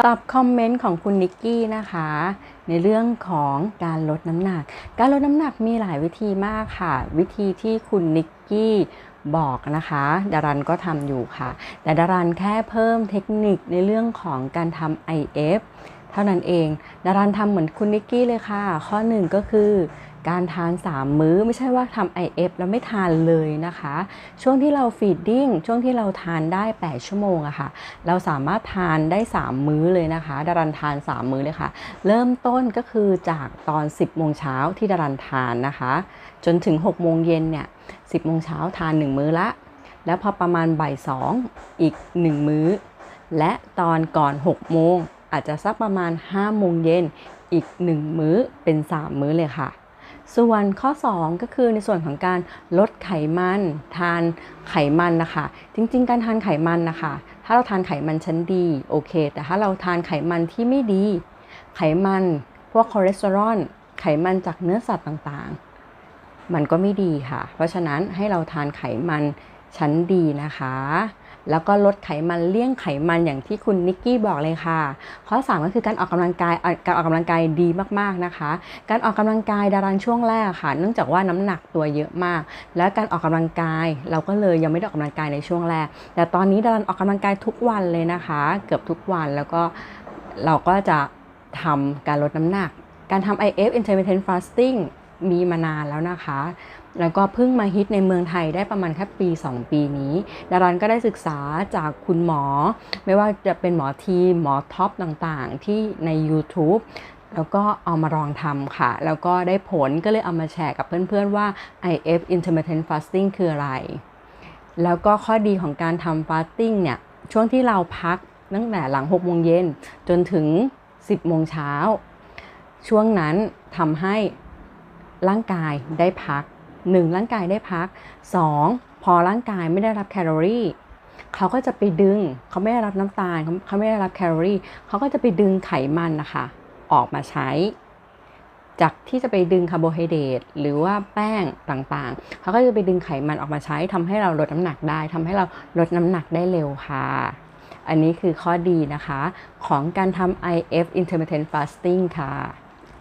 ตอบคอมเมนต์ของคุณนิกกี้นะคะ ในเรื่องของการลดน้ำหนัก การลดน้ำหนักมีหลายวิธีมากค่ะ วิธีที่คุณนิกกี้บอกนะคะดารันก็ทำอยู่ค่ะ แต่ดารันแค่เพิ่มเทคนิคในเรื่องของการทำ IF เท่านั้นเอง ดารันทำเหมือนคุณนิกกี้เลยค่ะ ข้อหนึ่งก็คือ การทาน 3 มื้อไม่ใช่ว่าทำ IF แล้วไม่ทานเลยนะคะ ช่วงที่เราฟีดดิ้งช่วงที่เราทานได้ 8 ชั่วโมงอะค่ะ เราสามารถทานได้ 3 มื้อเลยนะคะ ดารันทาน 3 มื้อเลยค่ะ เริ่มต้นก็คือจากตอน 10โมงเช้าที่ดารันทานนะคะ จนถึง6โมงเย็นเนี่ย10โมงเช้าทาน 1 มื้อละ แล้วพอประมาณบ่าย2อีก 1 มื้อ และตอนก่อน6โมงอาจจะสักประมาณ5โมงเย็นอีก 1 มื้อเป็น 3 มื้อเลยค่ะ ส่วนข้อ 2 ก็คือในส่วนของการลดไขมัน ทานไขมันนะคะ จริง ๆ การทานไขมันนะคะ ถ้าเราทานไขมันชั้นดีโอเค แต่ถ้าเราทานไขมันที่ไม่ดี ไขมันพวกคอเลสเตอรอลไขมันจากเนื้อสัตว์ต่างๆ มันก็ไม่ดีค่ะ เพราะฉะนั้นให้เราทานไขมันชั้นดีนะคะ แล้วก็ลดไขมันเลี่ยงไขมันอย่างที่คุณนิกกี้บอกเลยค่ะ ข้อ 3 ก็คือการออกกำลังกายการออกกำลังกายดีมากๆนะคะ การออกกำลังกายดารันช่วงแรกค่ะ เนื่องจากว่าน้ำหนักตัวเยอะมาก แล้วการออกกำลังกาย เราก็เลยยังไม่ได้ออกกำลังกายในช่วงแรก แต่ตอนนี้ดารันออกกำลังกายทุกวันเลยนะคะ เกือบทุกวันแล้วก็เราก็จะทำการลดน้ำหนัก การทำ IF intermittent fasting มีมานานแล้วนะคะ แล้วก็เพิ่งมาฮิตในเมืองไทยได้ประมาณแค่ปี 2 ปีนี้ ดารันก็ได้ศึกษาจากคุณหมอ ไม่ว่าจะเป็นหมอทีหมอท็อปต่างๆ ที่ใน YouTube แล้วก็เอามาลองทำค่ะ แล้วก็ได้ผลก็เลยเอามาแชร์กับเพื่อนๆว่า IF intermittent fasting คืออะไร แล้วก็ข้อดีของการทำ fasting เนี่ย ช่วงที่เราพักตั้งแต่หลัง6โมงเย็นจนถึง 10โมงเช้า ช่วงนั้นทำให้ ร่างกายได้พัก 1. ร่างกายได้พัก 2. พอร่างกายไม่ได้รับแคลอรี่เขาก็จะไปดึงเขาไม่ได้รับน้ำตาลเขาเขาไม่ได้รับแคลอรี่เขาก็จะไปดึงไขมันนะคะ ออกมาใช้ จากที่จะไปดึงคาร์โบไฮเดรตหรือว่าแป้งต่างๆ เขาก็จะไปดึงไขมันออกมาใช้ทำให้เราลดน้ำหนักได้ทำให้เราลดน้ำหนักได้เร็วค่ะ อันนี้คือข้อดีนะคะ ของการทำ IF intermittent fasting ค่ะ